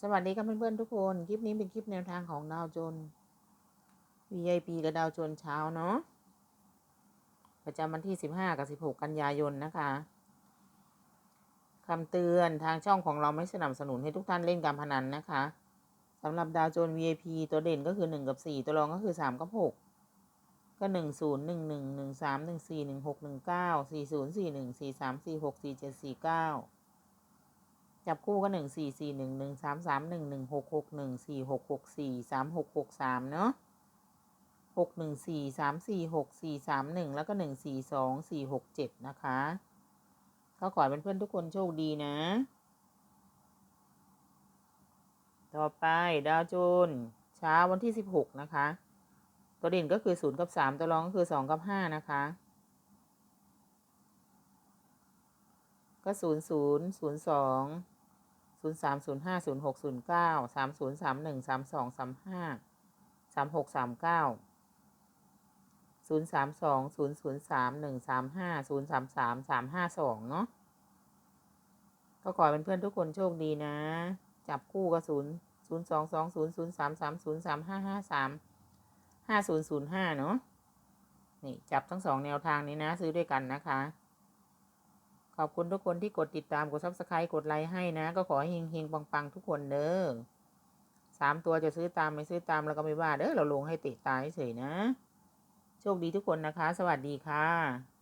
สวัสดีครับเพื่อนๆทุกคน คลิปนี้เป็นคลิปแนวทางของดาวโจน VIP กับดาวโจนเช้าเนาะ ประจำวันที่ 15 กับ 16 กันยายนนะคะคำเตือนทางช่องของเราไม่สนับสนุนให้ทุกท่านเล่นการพนันนะคะสำหรับดาวโจน VIP ตัวเด่นก็คือ 1 กับ 4 ตัวรองก็คือ 3 กับ 6 ก็ 1 0 1 1 1 3 1 4 1 6 1 9 4 0 4 1 4 3 4 6 4 7 4 9 จับคู่ก็หนึ่งสี่สี่หนึ่งหนึ่งสามสามหนึ่งหนึ่งหกหกหนึ่งสี่หกหกสี่สามหกหกสามเนาะหกหนึ่งสี่สามสี่หกสี่สามหนึ่งแล้วก็หนึ่งสี่สองสี่หกเจ็ดนะคะ ก็ขอให้เพื่อนๆทุกคนโชคดีนะ ต่อไปดาวโจนเช้าวันที่สิบหกนะคะ ตัวเด่นก็คือศูนย์กับสามตัวรองก็คือสองกับห้านะคะก็ศูนย์ศูนย์ศูนย์สอง ศูนย์สามศูนย์ห้าศูนย์หกศูนย์เก้าสามศูนย์สามหนึ่งสามสองสามห้าสามหกสามเก้าศูนย์สามสองศูนย์ศูนย์สามหนึ่งสามห้าศูนย์สามสามสามห้าสองเนาะก็ขอเป็นเพื่อนทุกคนโชคดีนะ จับคู่ก็ศูนย์ศูนย์สองสองศูนย์ศูนย์สามสามศูนย์สามห้าห้าสามห้าศูนย์ศูนย์ห้าเนาะนี่จับทั้งสองแนวทางนี้นะ ซื้อด้วยกันนะคะ ขอบคุณทุกคนที่กดติดตามกดซับสไครต์กดไลค์ให้นะ ก็ขอให้เฮงๆปังๆทุกคนเด้อสามตัวจะซื้อตามไม่ซื้อตามเราก็ไม่ว่าเด้อเราลงให้ติดตายเฉยนะ โชคดีทุกคนนะคะ สวัสดีค่ะ